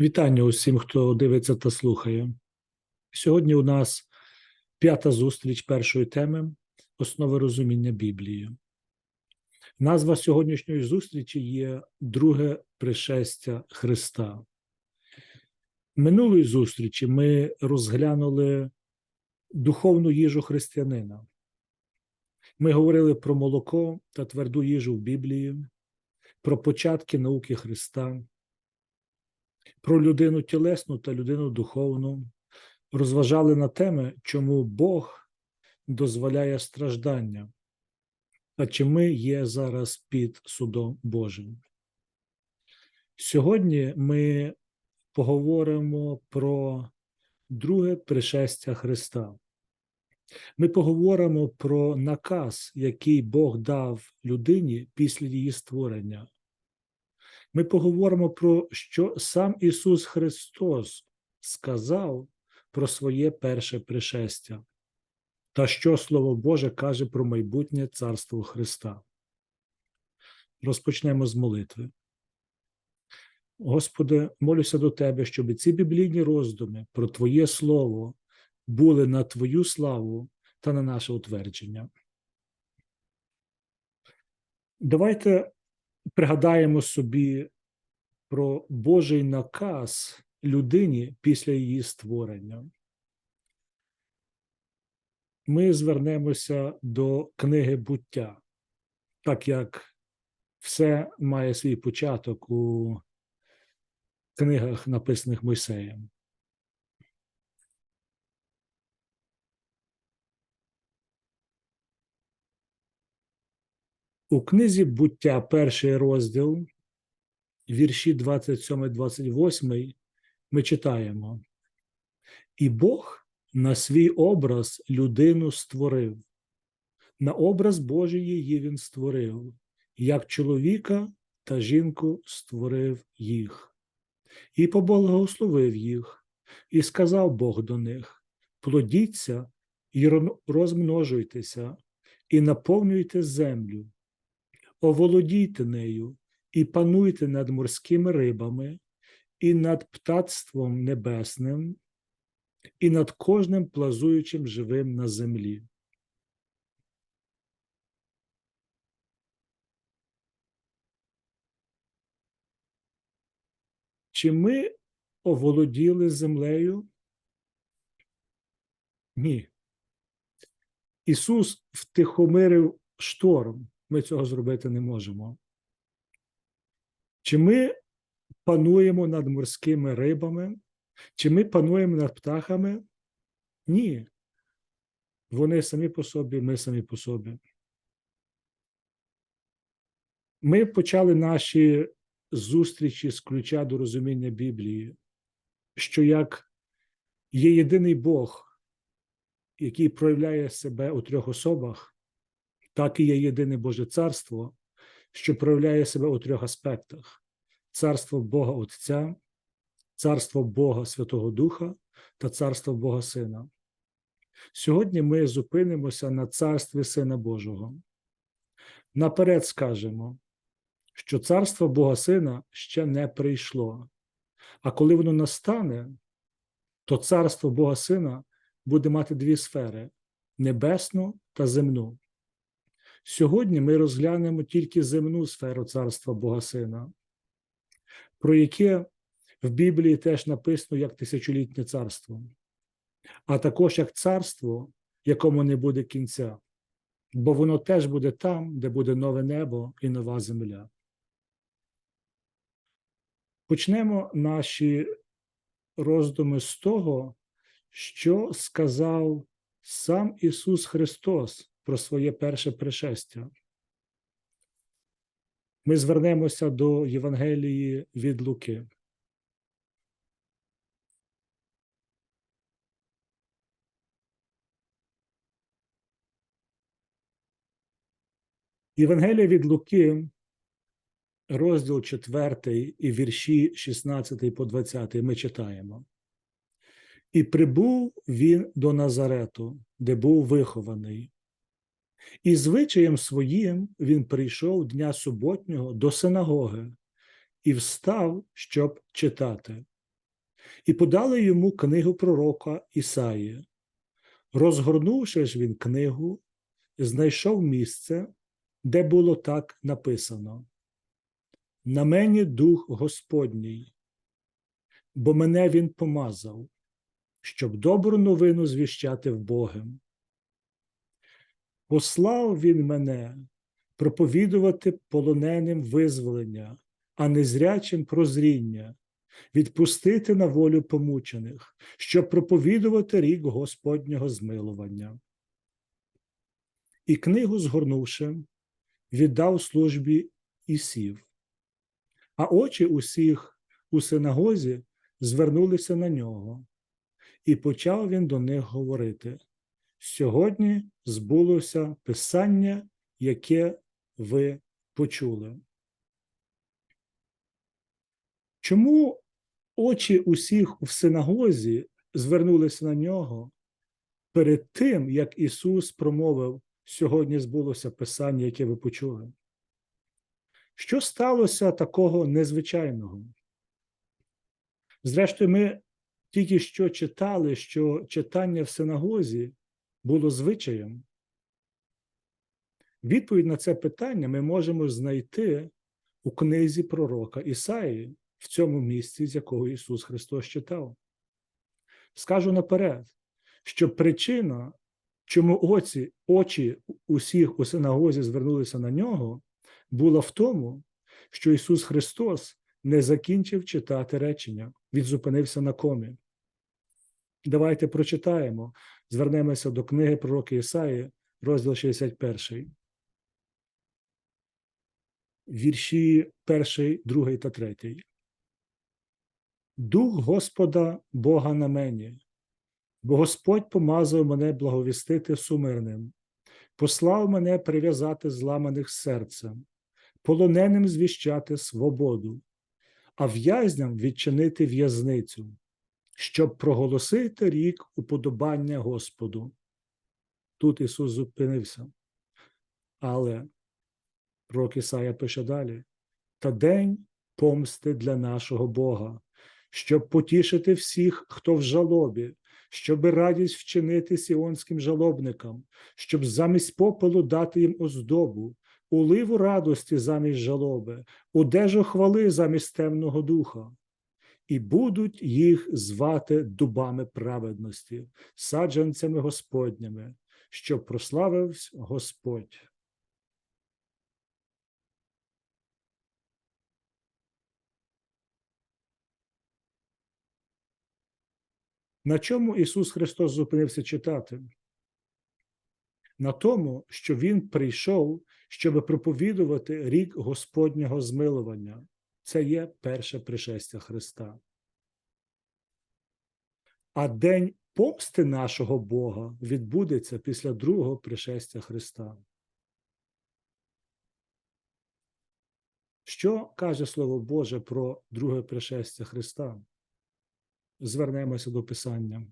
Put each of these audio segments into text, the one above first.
Вітання усім, хто дивиться та слухає. Сьогодні у нас п'ята зустріч першої теми основи розуміння Біблії. Назва сьогоднішньої зустрічі є Друге пришестя Христа. Минулої зустрічі ми розглянули духовну їжу християнина. Ми говорили про молоко та тверду їжу в Біблії, про початки науки Христа про людину тілесну та людину духовну, розважали на теми, чому Бог дозволяє страждання, а чи ми є зараз під судом Божим. Сьогодні ми поговоримо про друге пришестя Христа. Ми поговоримо про наказ, який Бог дав людині після її створення ми поговоримо про що сам Ісус Христос сказав про своє перше пришестя, та що Слово Боже каже про майбутнє Царство Христа. Розпочнемо з молитви. Господи, молюся до Тебе, щоб ці біблійні роздуми про Твоє Слово були на Твою славу та на наше утвердження. Давайте пригадаємо собі про Божий наказ людині після її створення. Ми звернемося до книги буття, так як все має свій початок у книгах, написаних Мойсеєм. У книзі буття перший розділ, вірші 27, 28, ми читаємо: І Бог на свій образ людину створив, на образ Божий її він створив, як чоловіка та жінку створив їх, і поблагословив їх, і сказав Бог до них: плодіться і розмножуйтеся, і наповнюйте землю оволодійте нею і пануйте над морськими рибами, і над птацтвом небесним, і над кожним плазуючим живим на землі. Чи ми оволоділи землею? Ні. Ісус втихомирив шторм ми цього зробити не можемо. Чи ми пануємо над морськими рибами, чи ми пануємо над птахами? Ні. Вони самі по собі, ми самі по собі. Ми почали наші зустрічі з ключа до розуміння Біблії, що як є єдиний Бог, який проявляє себе у трьох особах, так і є єдине Боже Царство, що проявляє себе у трьох аспектах: царство Бога Отця, царство Бога Святого Духа та царство Бога Сина. Сьогодні ми зупинимося на царстві Сина Божого. Наперед скажемо, що царство Бога Сина ще не прийшло, а коли воно настане, то царство Бога Сина буде мати дві сфери небесну та земну. Сьогодні ми розглянемо тільки земну сферу царства Бога Сина, про яке в Біблії теж написано як тисячолітнє царство, а також як царство, якому не буде кінця, бо воно теж буде там, де буде нове небо і нова земля. Почнемо наші роздуми з того, що сказав сам Ісус Христос про своє перше пришестя. Ми звернемося до Євангелії від Луки. Євангелія від Луки, розділ 4 і вірші 16 по 20 ми читаємо. І прибув він до Назарету, де був вихований, і звичаєм своїм він прийшов дня суботнього до синагоги і встав, щоб читати. і подали йому книгу пророка Ісаї. Розгорнувши ж він книгу, знайшов місце, де було так написано: На мені дух Господній, бо мене він помазав, щоб добру новину звіщати в Богом. Послав він мене проповідувати полоненим визволення, а незрячим прозріння, відпустити на волю помучених, щоб проповідувати рік Господнього змилування. І книгу, згорнувши, віддав службі і сів. А очі усіх у синагозі звернулися на нього, і почав він до них говорити: Сьогодні збулося писання, яке ви почули. Чому очі усіх в синагозі звернулися на нього перед тим, як Ісус промовив сьогодні збулося Писання, яке ви почули? Що сталося такого незвичайного? Зрештою, ми тільки що читали, що читання в синагозі було звичаєм. Відповідь на це питання ми можемо знайти у книзі пророка Ісаї, в цьому місці, з якого Ісус Христос читав. Скажу наперед, що причина, чому оці, очі усіх у синагозі звернулися на нього, була в тому, що Ісус Христос не закінчив читати речення, Він зупинився на комі. Давайте прочитаємо, звернемося до книги пророка Ісаї, розділ 61. Вірші 1, 2 та 3. Дух Господа Бога на мені, бо Господь помазав мене благовістити сумирним, послав мене прив'язати зламаних серцем, полоненим звіщати свободу, а в'язням відчинити в'язницю, щоб проголосити рік уподобання Господу. Тут Ісус зупинився. Але пророк Ісая пише далі: та день помсти для нашого Бога щоб потішити всіх, хто в жалобі, щоб радість вчинити сіонським жалобникам, щоб замість попелу дати їм оздобу, уливу радості замість жалоби, одежу хвали замість темного духа. І будуть їх звати дубами праведності, саджанцями Господніми, щоб прославився Господь. На чому Ісус Христос зупинився читати? На тому, що Він прийшов, щоб проповідувати рік Господнього змилування. Це є перше пришестя Христа. А день помсти нашого Бога відбудеться після другого пришестя Христа. Що каже Слово Боже про друге пришестя Христа? звернемося до Писання.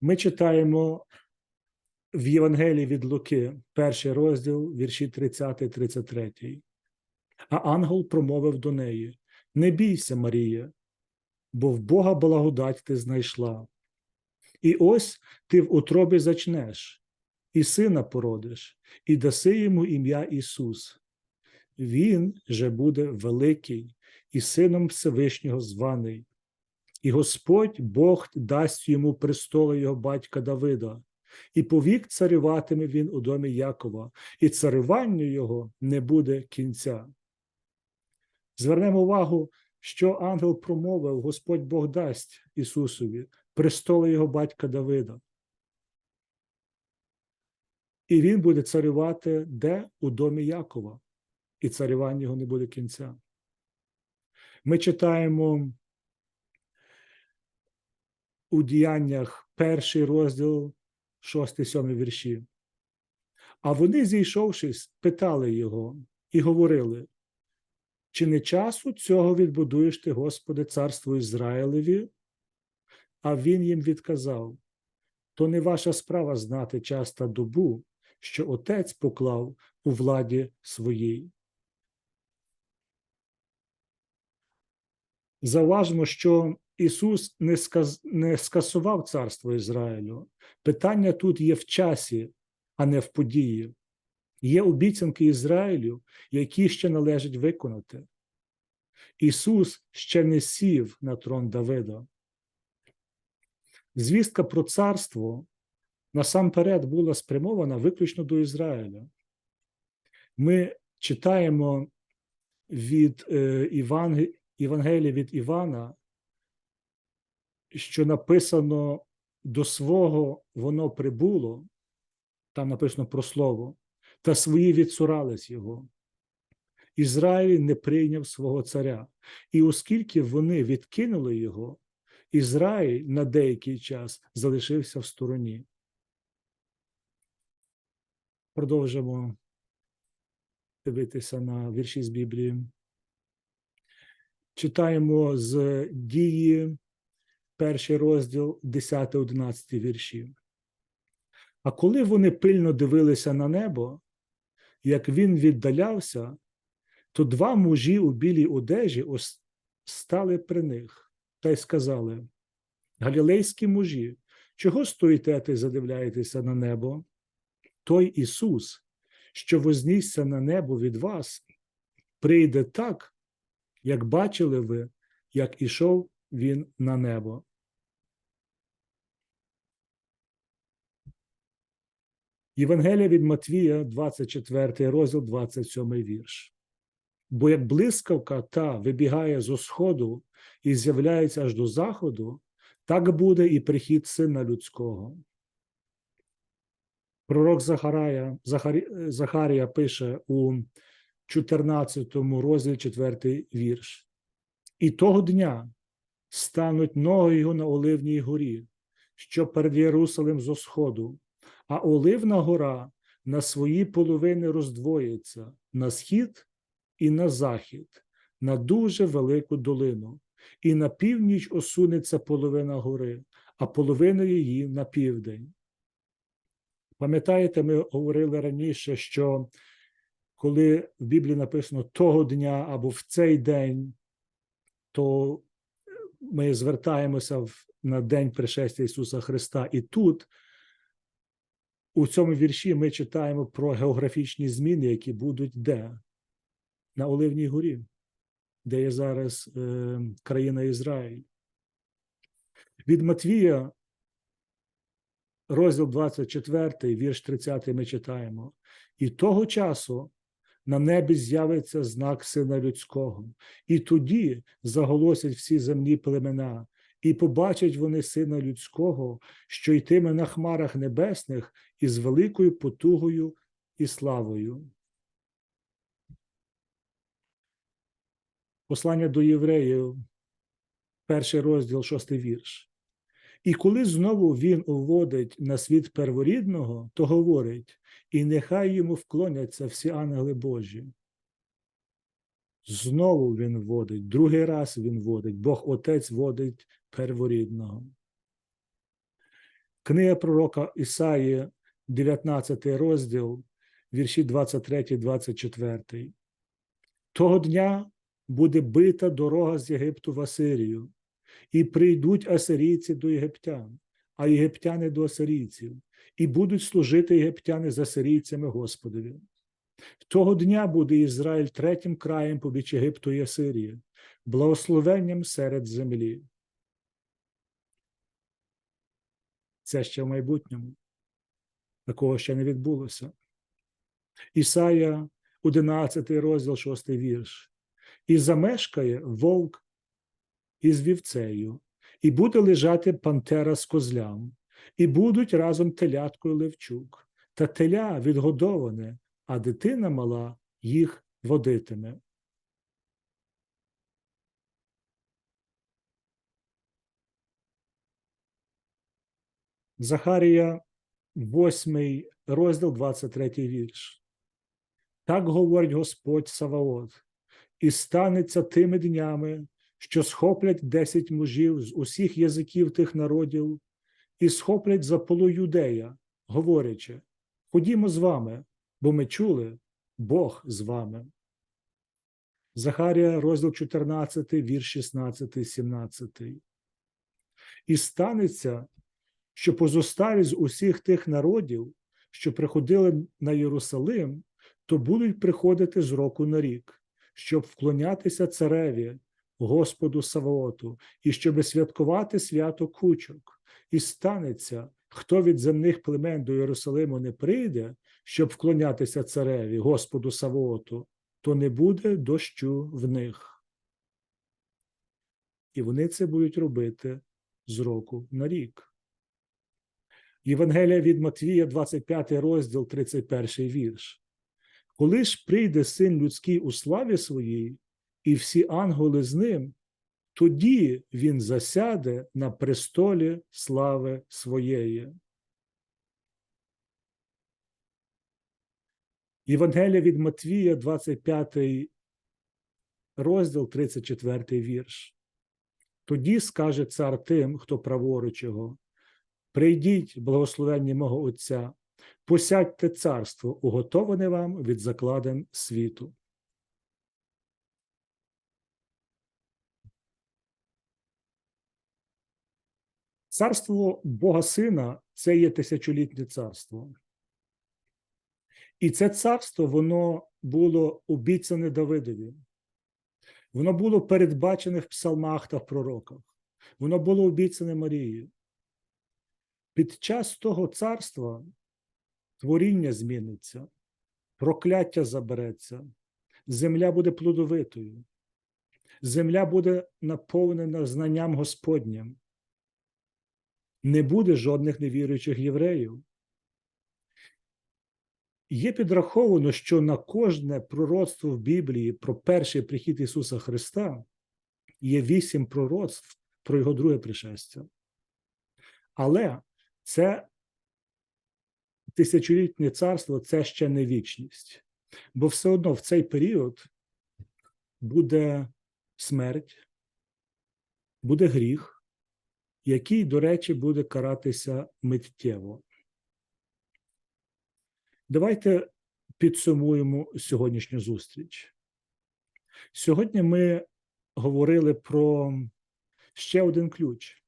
Ми читаємо в Євангелії від Луки, перший розділ, вірші 30, 33. А ангел промовив до неї: Не бійся, Марія, бо в Бога благодать ти знайшла. І ось ти в утробі зачнеш, і сина породиш, і даси йому ім'я Ісус. Він же буде великий і сином Всевишнього званий, і Господь Бог дасть йому престоли його батька Давида, і повік царюватиме він у домі Якова, і царюванню його не буде кінця. Звернемо увагу, що ангел промовив Господь Бог дасть Ісусові, престоли його батька Давида. І він буде царювати де? У домі Якова, і царювання його не буде кінця. Ми читаємо у діяннях перший розділ, шостий, сьомий вірші. А вони, зійшовшись, питали його і говорили: чи не часу цього відбудуєш ти, Господи, царство Ізраїлеві? А він їм відказав: то не ваша справа знати час та добу, що Отець поклав у владі своїй. Зауважимо, що Ісус не, сказ... не скасував царство Ізраїлю. Питання тут є в часі, а не в події. Є обіцянки Ізраїлю, які ще належить виконати. Ісус ще не сів на трон Давида. Звістка про царство насамперед була спрямована виключно до Ізраїля. Ми читаємо від е. Євангелія від Івана, що написано до свого воно прибуло, там написано про слово, та свої відсурались його. Ізраїль не прийняв свого царя. І оскільки вони відкинули його, Ізраїль на деякий час залишився в стороні. Продовжимо дивитися на вірші з Біблії. Читаємо з дії, перший розділ, 10-11 вірші. А коли вони пильно дивилися на небо, як він віддалявся, то два мужі у білій одежі стали при них та й сказали: Галілейські мужі, чого стоїте та задивляєтеся на небо? Той Ісус, що вознісся на небо від вас, прийде так, як бачили ви, як ішов він на небо. Євангелія від Матвія, 24 розділ, 27 вірш. Бо як блискавка та вибігає з сходу і з'являється аж до заходу, так буде і прихід сина людського. Пророк Захарія, Захарі, Захарія пише у 14 розділі 4 вірш. І того дня стануть ноги його на Оливній горі, що перед Єрусалим зо сходу, а Оливна гора на свої половини роздвоїться на схід і на захід, на дуже велику долину, і на північ осунеться половина гори, а половина її на південь. Пам'ятаєте, ми говорили раніше, що коли в Біблії написано того дня або в цей день, то ми звертаємося на день пришестя Ісуса Христа. І тут, у цьому вірші, ми читаємо про географічні зміни, які будуть де? На Оливній горі, де є зараз е, країна Ізраїль. Від Матвія, розділ 24, вірш 30, ми читаємо. І того часу на небі з'явиться знак Сина Людського, і тоді заголосять всі земні племена, і побачать вони Сина Людського, що йтиме на хмарах небесних із великою потугою і славою. Послання до євреїв, перший розділ, шостий вірш. І коли знову він уводить на світ перворідного, то говорить: і нехай йому вклоняться всі ангели Божі. Знову він водить, другий раз він водить, Бог Отець водить перворідного. Книга пророка Ісаї, 19 розділ, вірші 23, 24. Того дня буде бита дорога з Єгипту в Асирію, і прийдуть асирійці до єгиптян, а єгиптяни до асирійців, і будуть служити єгиптяни за сирійцями Господові. Того дня буде Ізраїль третім краєм побіч Єгипту і Асирії, благословенням серед землі. Це ще в майбутньому. Такого ще не відбулося. Ісая, 11 розділ, 6 вірш. І замешкає вовк із вівцею, і буде лежати пантера з козлям, і будуть разом телятко і левчук, та теля відгодоване, а дитина мала їх водитиме. Захарія, 8 розділ, 23 вірш. Так говорить Господь Саваот, і станеться тими днями, що схоплять десять мужів з усіх язиків тих народів, і схоплять за полу юдея, говорячи: Ходімо з вами, бо ми чули, Бог з вами. Захарія, розділ 14, вірш 16, 17. І станеться, що позосталі з усіх тих народів, що приходили на Єрусалим, то будуть приходити з року на рік, щоб вклонятися цареві, Господу Саваоту, і щоб святкувати свято кучок. І станеться, хто від земних племен до Єрусалиму не прийде, щоб вклонятися цареві, Господу Саваоту, то не буде дощу в них. І вони це будуть робити з року на рік. Євангелія від Матвія, 25 розділ, 31 вірш. Коли ж прийде син людський у славі своїй, і всі ангели з ним, тоді він засяде на престолі слави своєї. Євангелія від Матвія, 25 розділ, 34 вірш. Тоді скаже цар тим, хто праворуч його, прийдіть, благословенні мого Отця, посядьте царство, уготоване вам від закладен світу. Царство Бога Сина це є тисячолітнє царство. І це царство воно було обіцяне Давидові. Воно було передбачене в псалмах та в пророках. Воно було обіцяне Марії. Під час того царства творіння зміниться, прокляття забереться, земля буде плодовитою, земля буде наповнена знанням Господнім. Не буде жодних невіруючих євреїв. Є підраховано, що на кожне пророцтво в Біблії про перший прихід Ісуса Христа є вісім пророцтв про Його друге пришестя. Але це тисячолітнє царство це ще не вічність. Бо все одно в цей період буде смерть, буде гріх, який, до речі, буде каратися миттєво. Давайте підсумуємо сьогоднішню зустріч. Сьогодні ми говорили про ще один ключ: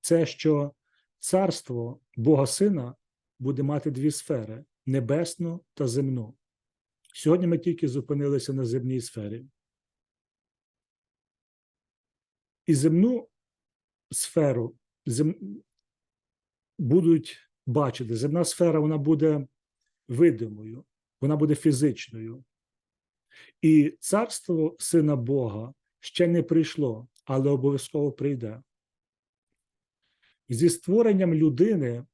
це що царство Бога Сина буде мати дві сфери небесну та земну. Сьогодні ми тільки зупинилися на земній сфері. І земну сферу зем... будуть бачити. Земна сфера вона буде видимою, вона буде фізичною. І царство Сина Бога ще не прийшло, але обов'язково прийде. Зі створенням людини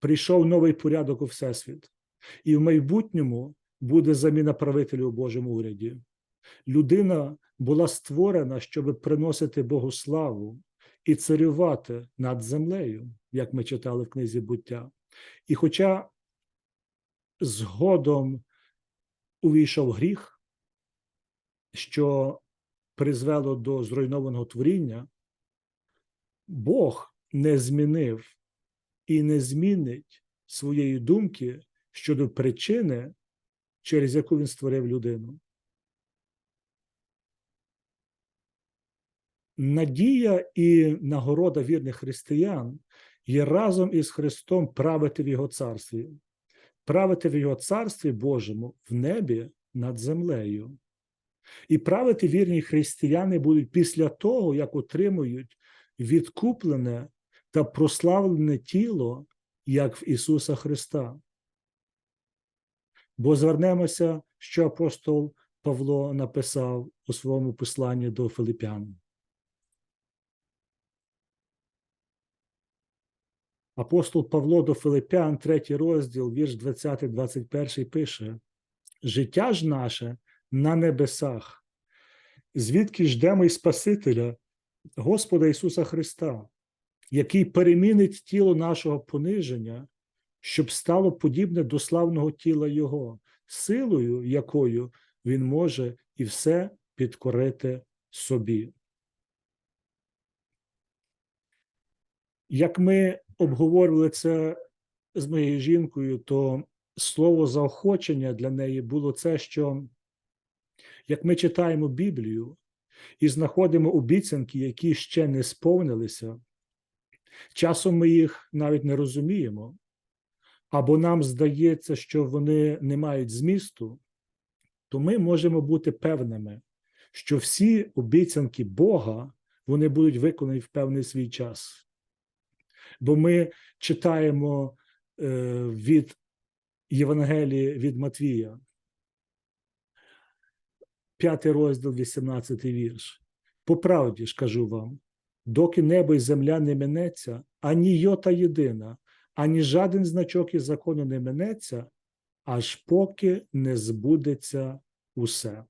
прийшов новий порядок у Всесвіт, і в майбутньому буде заміна правителів у Божому уряді. Людина була створена, щоб приносити Богу славу і царювати над землею, як ми читали в книзі буття. І хоча згодом увійшов гріх, що призвело до зруйнованого творіння, Бог не змінив і не змінить своєї думки щодо причини, через яку він створив людину. Надія і нагорода вірних християн є разом із Христом правити в Його царстві, правити в Його царстві Божому в небі над землею. І правити вірні християни будуть після того, як отримують відкуплене та прославлене тіло, як в Ісуса Христа. Бо звернемося, що апостол Павло написав у своєму посланні до Филипян. Апостол Павло до Филипян, третій розділ, вірш 20-21 пише: Життя ж наше на небесах, звідки ждемо й Спасителя, Господа Ісуса Христа, який перемінить тіло нашого пониження, щоб стало подібне до славного тіла Його, силою якою Він може і все підкорити собі. Як ми обговорювали це з моєю жінкою, то слово заохочення для неї було це, що як ми читаємо Біблію і знаходимо обіцянки, які ще не сповнилися, часом ми їх навіть не розуміємо, або нам здається, що вони не мають змісту, то ми можемо бути певними, що всі обіцянки Бога вони будуть виконані в певний свій час. Бо ми читаємо е, від Євангелії від Матвія, п'ятий розділ, 18 вірш. По правді ж кажу вам, доки небо і земля не минеться, ані йота єдина, ані жаден значок із закону не минеться, аж поки не збудеться усе.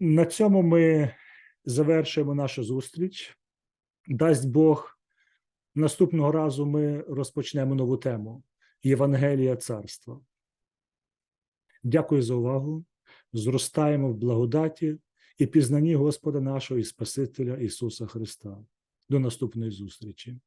На цьому ми завершуємо нашу зустріч. Дасть Бог, наступного разу ми розпочнемо нову тему Євангелія Царства. Дякую за увагу. Зростаємо в благодаті і пізнанні Господа нашого і Спасителя Ісуса Христа. До наступної зустрічі.